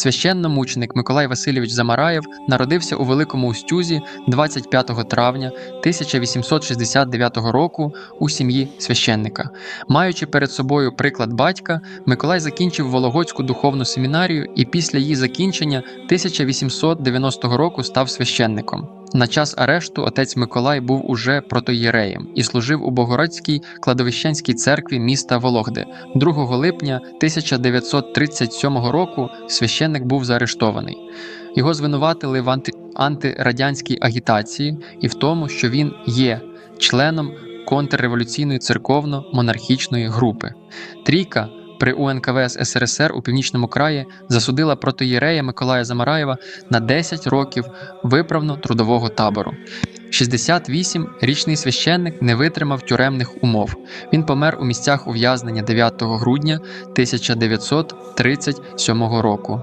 Священномученик Миколай Васильович Замараєв народився у Великому Устюзі 25 травня 1869 року у сім'ї священника. Маючи перед собою приклад батька, Миколай закінчив Вологодську духовну семінарію і після її закінчення 1890 року став священником. На час арешту отець Миколай був уже протоєреєм і служив у Богородській кладовищенській церкві міста Вологди. 2 липня 1937 року священник був заарештований. Його звинуватили в анти... антирадянській агітації і в тому, що він є членом контрреволюційної церковно-монархічної групи. Трійка при УНКВС СРСР у північному краї засудила протоєрея Миколая Замараєва на 10 років виправно-трудового табору. 68-річний священник не витримав тюремних умов. Він помер у місцях ув'язнення 9 грудня 1937 року.